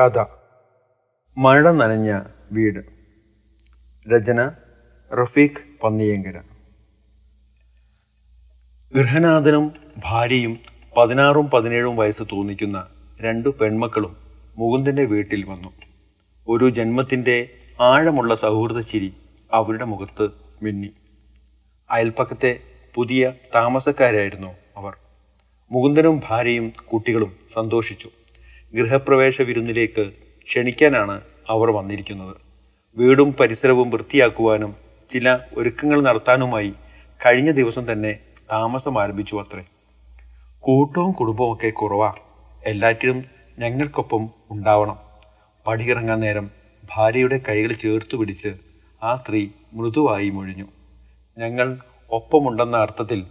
കഥ. മഴ നനഞ്ഞ വീട്. രചന റഫീഖ് പന്നിയങ്കര. ഗൃഹനാഥനും ഭാര്യയും പതിനാറും പതിനേഴും വയസ്സ് തോന്നിക്കുന്ന രണ്ടു പെൺമക്കളും മുകുന്ദന്റെ വീട്ടിൽ വന്നു. ഒരു ജന്മത്തിന്റെ ആഴമുള്ള സൗഹൃദ ചിരി അവരുടെ മുഖത്ത് മിന്നി. അയൽപ്പക്കത്തെ പുതിയ താമസക്കാരായിരുന്നു അവർ. മുകുന്ദനും ഭാര്യയും കുട്ടികളും സന്തോഷിച്ചു. ഗൃഹപ്രവേശ വിരുന്നിലേക്ക് ക്ഷണിക്കാനാണ് അവർ വന്നിരിക്കുന്നത്. വീടും പരിസരവും വൃത്തിയാക്കുവാനും ചില ഒരുക്കങ്ങൾ നടത്താനുമായി കഴിഞ്ഞ ദിവസം തന്നെ താമസം ആരംഭിച്ചു അത്രേ. കൂട്ടവും കുടുംബവും ഒക്കെ കുറവാ. എല്ലാറ്റിനും ഞങ്ങൾക്കൊപ്പം ഉണ്ടാവണം. പടിയിറങ്ങാൻ നേരം ഭാര്യയുടെ കൈകൾ ചേർത്തു പിടിച്ച് ആ സ്ത്രീ മൃദുവായി മൊഴിഞ്ഞു. ഞങ്ങൾ ഒപ്പമുണ്ടെന്ന അർത്ഥത്തിൽ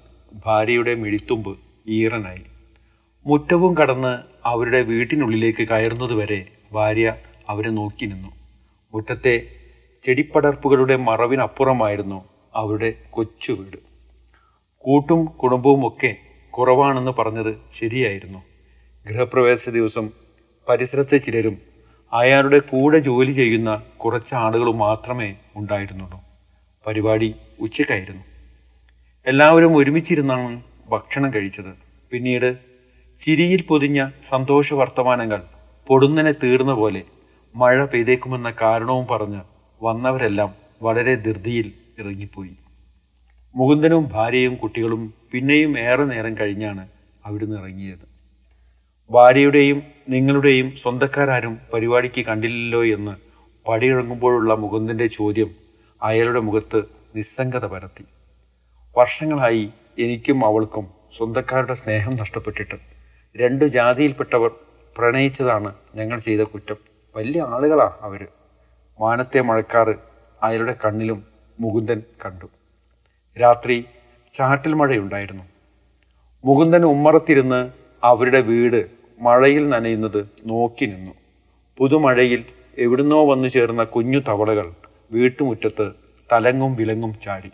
ഭാര്യയുടെ മിഴിത്തുമ്പ് ഈറനായി. മുറ്റവും കടന്ന് അവരുടെ വീട്ടിനുള്ളിലേക്ക് കയറുന്നതുവരെ ഭാര്യ അവരെ നോക്കി നിന്നു. മുറ്റത്തെ ചെടിപ്പടർപ്പുകളുടെ മറവിനപ്പുറമായിരുന്നു അവരുടെ കൊച്ചു വീട്. കൂട്ടും കുടുംബവും ഒക്കെ കുറവാണെന്ന് പറഞ്ഞത് ശരിയായിരുന്നു. ഗൃഹപ്രവേശ ദിവസം പരിസരത്തെ ചിലരും അയാളുടെ കൂടെ ജോലി ചെയ്യുന്ന കുറച്ച് ആളുകൾ മാത്രമേ ഉണ്ടായിരുന്നുള്ളൂ. പരിപാടി ഉച്ചയ്ക്കായിരുന്നു. എല്ലാവരും ഒരുമിച്ചിരുന്നാണ് ഭക്ഷണം കഴിച്ചത്. പിന്നീട് ചിരിയിൽ പൊതിഞ്ഞ സന്തോഷ വർത്തമാനങ്ങൾ പൊടുന്നനെ തീർന്ന പോലെ മഴ പെയ്തേക്കുമെന്ന കാരണവും പറഞ്ഞ് വന്നവരെല്ലാം വളരെ ധൃതിയിൽ ഇറങ്ങിപ്പോയി. മുകുന്ദനും ഭാര്യയും കുട്ടികളും പിന്നെയും ഏറെ നേരം കഴിഞ്ഞാണ് അവിടുന്ന് ഇറങ്ങിയത്. ഭാര്യയുടെയും നിങ്ങളുടെയും സ്വന്തക്കാരും പരിപാടിക്ക് കണ്ടില്ലല്ലോ എന്ന് പടിയിറങ്ങുമ്പോഴുള്ള മുകുന്ദന്റെ ചോദ്യം അയാളുടെ മുഖത്ത് നിസ്സംഗത പരത്തി. വർഷങ്ങളായി എനിക്കും അവൾക്കും സ്വന്തക്കാരുടെ സ്നേഹം നഷ്ടപ്പെട്ടിട്ട് രണ്ട് ജാതിയിൽപ്പെട്ടവർ പ്രണയിച്ചതാണ് ഞങ്ങൾ ചെയ്ത കുറ്റം. വലിയ ആളുകളാണ് അവർ മാനത്തെ മഴക്കാറ് അയാളുടെ കണ്ണിലും മുകുന്ദൻ കണ്ടു. രാത്രി ചാറ്റൽ മഴയുണ്ടായിരുന്നു. മുകുന്ദൻ ഉമ്മറത്തിരുന്ന് അവരുടെ വീട് മഴയിൽ നനയുന്നത് നോക്കി നിന്നു. പുതുമഴയിൽ എവിടുന്നോ വന്നു ചേർന്ന കുഞ്ഞു തവളകൾ വീട്ടുമുറ്റത്ത് തലങ്ങും വിലങ്ങും ചാടി.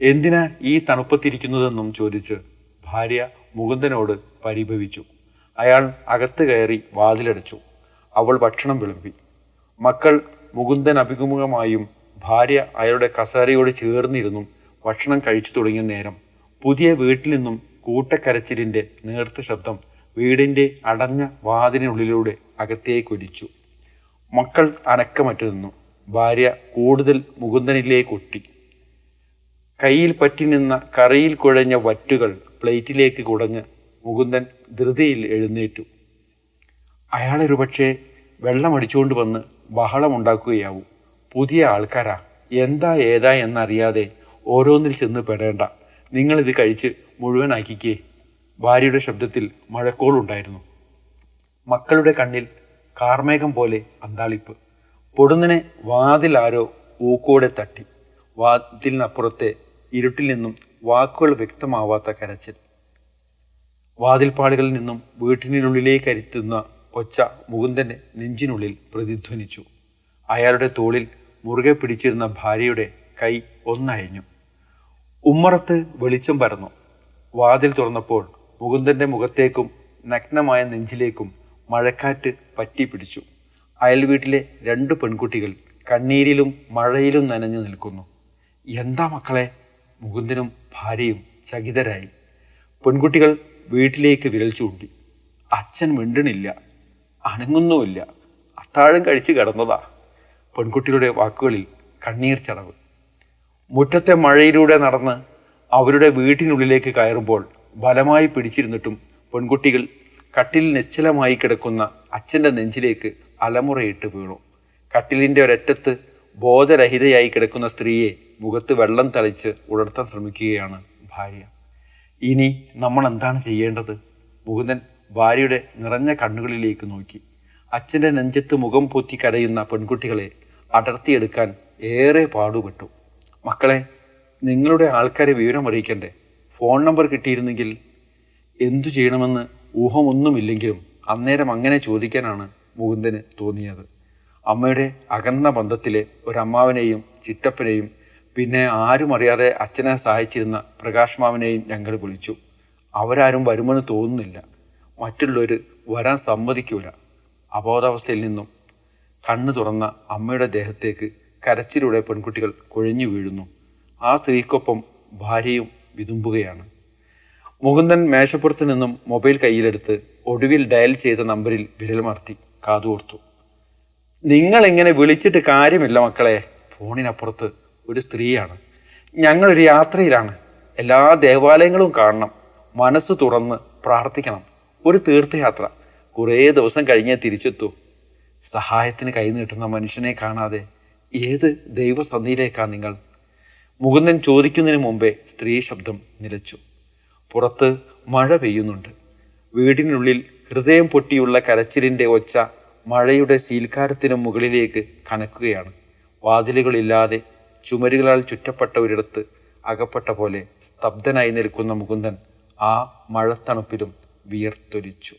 എന്തിനാ ഈ തണുപ്പത്തിരിക്കുന്നതെന്നും ചോദിച്ച് ഭാര്യ മുകുന്ദനോട് പരിഭവിച്ചു. അയാൾ അകത്ത് കയറി വാതിലടച്ചു. അവൾ ഭക്ഷണം വിളമ്പി. മക്കൾ മുകുന്ദൻ അഭിമുഖമായും ഭാര്യ അയാളുടെ കസേരയോട് ചേർന്നിരുന്നും ഭക്ഷണം കഴിച്ചു തുടങ്ങിയ നേരം പുതിയ വീട്ടിൽ നിന്നും കൂട്ടക്കരച്ചിലിന്റെ നേർത്ത ശബ്ദം വീടിന്റെ അടഞ്ഞ വാതിലിനുള്ളിലൂടെ അകത്തേക്ക് ഒലിച്ചു മക്കൾ അനക്കമറ്റു നിന്നു. ഭാര്യ കൂടുതൽ മുകുന്ദനിലേക്ക് ഒട്ടി. കയ്യിൽ പറ്റി നിന്ന കറിയിൽ കുഴഞ്ഞ വറ്റുകൾ പ്ലേറ്റിലേക്ക് കുടഞ്ഞ് മുകുന്ദൻ ധൃതിയിൽ എഴുന്നേറ്റു. അയാളൊരു പക്ഷേ വെള്ളമടിച്ചുകൊണ്ട് വന്ന് ബഹളമുണ്ടാക്കുകയാവും പുതിയ ആൾക്കാരാ. എന്താ ഏതാ എന്നറിയാതെ ഓരോന്നിൽ ചെന്ന് പെടേണ്ട. നിങ്ങളിത് കഴിച്ച് മുഴുവനാക്കിക്കേ. ഭാര്യയുടെ ശബ്ദത്തിൽ മഴക്കോളുണ്ടായിരുന്നു മക്കളുടെ കണ്ണിൽ കാർമേഘം പോലെ അന്താളിപ്പ്. പൊടുന്നനെ വാതിൽ ആരോ ഊക്കോടെ തട്ടി. വാതിലിനപ്പുറത്തെ ഇരുട്ടിൽ നിന്നും വാക്കുകൾ വ്യക്തമാവാത്ത കരച്ചിൽ. വാതിൽപ്പാടുകളിൽ നിന്നും വീട്ടിനുള്ളിലേക്ക് അരിത്തുന്ന ഒച്ച മുകുന്ദന്റെ നെഞ്ചിനുള്ളിൽ പ്രതിധ്വനിച്ചു. അയാളുടെ തോളിൽ മുറുകെ പിടിച്ചിരുന്ന ഭാര്യയുടെ കൈ ഒന്നയഞ്ഞു. ഉമ്മറത്ത് വെളിച്ചം പരന്നു. വാതിൽ തുറന്നപ്പോൾ മുകുന്ദന്റെ മുഖത്തേക്കും നഗ്നമായ നെഞ്ചിലേക്കും മഴക്കാറ്റ് പറ്റി പിടിച്ചു രണ്ട് വീട്ടിലെ രണ്ടു പെൺകുട്ടികൾ കണ്ണീരിലും മഴയിലും നനഞ്ഞു നിൽക്കുന്നു. എന്താ മക്കളെ? മുകുന്ദനും ഭാര്യയും ചകിതരായി. പെൺകുട്ടികൾ വീട്ടിലേക്ക് വിരൽ ചൂണ്ടി. അച്ഛൻ മിണ്ടണില്ല അനങ്ങുന്നുമില്ല അത്താഴം കഴിച്ച് കിടന്നതാ. പെൺകുട്ടികളുടെ വാക്കുകളിൽ കണ്ണീർ ചടവ്. മുറ്റത്തെ മഴയിലൂടെ നടന്ന് അവരുടെ വീട്ടിനുള്ളിലേക്ക് കയറുമ്പോൾ ബലമായി പിടിച്ചിരുന്നിട്ടും പെൺകുട്ടികൾ കട്ടിൽ നിശ്ചലമായി കിടക്കുന്ന അച്ഛന്റെ നെഞ്ചിലേക്ക് അലമുറയിട്ട് വീണു. കട്ടിലിന്റെ ഒരറ്റത്ത് ബോധരഹിതയായി കിടക്കുന്ന സ്ത്രീയെ മുഖത്ത് വെള്ളം തളിച്ച് ഉണർത്താൻ ശ്രമിക്കുകയാണ് ഭാര്യ. ഇനി നമ്മൾ എന്താണ് ചെയ്യേണ്ടത്? മുകുന്ദൻ ഭാര്യയുടെ നിറഞ്ഞ കണ്ണുകളിലേക്ക് നോക്കി. അച്ഛന്റെ നെഞ്ചത്ത് മുഖം പൊത്തി കരയുന്ന പെൺകുട്ടികളെ അടർത്തിയെടുക്കാൻ ഏറെ പാടുപെട്ടു. മക്കളെ നിങ്ങളുടെ ആൾക്കാരെ വിവരം അറിയിക്കണ്ടേ ഫോൺ നമ്പർ കിട്ടിയിരുന്നെങ്കിൽ എന്തു ചെയ്യണമെന്ന് ഊഹമൊന്നുമില്ലെങ്കിലും അന്നേരം അങ്ങനെ ചോദിക്കാനാണ് മുകുന്ദന് തോന്നിയത്. അമ്മയുടെ അകന്ന ബന്ധത്തിലെ ഒരമ്മാവനെയും ചിറ്റപ്പനെയും പിന്നെ ആരും അറിയാതെ അച്ഛനെ സഹായിച്ചിരുന്ന പ്രകാശ് മാമനെയും ഞങ്ങൾ വിളിച്ചു. അവരാരും വരുമെന്ന് തോന്നുന്നില്ല. മറ്റുള്ളവർ വരാൻ സമ്മതിക്കൂല. അബോധാവസ്ഥയിൽ നിന്നും കണ്ണു തുറന്ന അമ്മയുടെ ദേഹത്തേക്ക് കരച്ചിലൂടെ പെൺകുട്ടികൾ കുഴഞ്ഞു വീഴുന്നു. ആ സ്ത്രീക്കൊപ്പം ഭാര്യയും വിതുമ്പുകയാണ്. മുകുന്ദൻ മേശപ്പുറത്ത് നിന്നും മൊബൈൽ കയ്യിലെടുത്ത് ഒടുവിൽ ഡയൽ ചെയ്ത നമ്പറിൽ വിരൽമർത്തി കാതുകോർത്തു നിങ്ങൾ ഇങ്ങനെ വിളിച്ചിട്ട് കാര്യമില്ല മക്കളെ? ഫോണിനപ്പുറത്ത് ഒരു സ്ത്രീയാണ്. ഞങ്ങളൊരു യാത്രയിലാണ്. എല്ലാ ദേവാലയങ്ങളും കാണണം. മനസ്സ് തുറന്ന് പ്രാർത്ഥിക്കണം. ഒരു തീർത്ഥയാത്ര. കുറേ ദിവസം കഴിഞ്ഞേ തിരിച്ചെത്തൂ. സഹായത്തിന് കൈ നീട്ടുന്ന മനുഷ്യനെ കാണാതെ ഏത് ദൈവസന്ധിയിലേക്കാണ് നിങ്ങൾ? മുകുന്ദൻ ചോദിക്കുന്നതിന് മുമ്പേ സ്ത്രീ ശബ്ദം നിലച്ചു. പുറത്ത് മഴ പെയ്യുന്നുണ്ട്. വീടിനുള്ളിൽ ഹൃദയം പൊട്ടിയുള്ള കരച്ചിലിന്റെ ഒച്ച മഴയുടെ സീൽക്കാരത്തിനു മുകളിലേക്ക് കനക്കുകയാണ്. വാതിലുകളില്ലാതെ ചുമരുകളാൽ ചുറ്റപ്പെട്ട ഒരിടത്ത് അകപ്പെട്ട പോലെ സ്തബ്ധനായി നിൽക്കുന്ന മുകുന്ദൻ ആ മഴത്തണുപ്പിലും വിയർത്തൊലിച്ചു.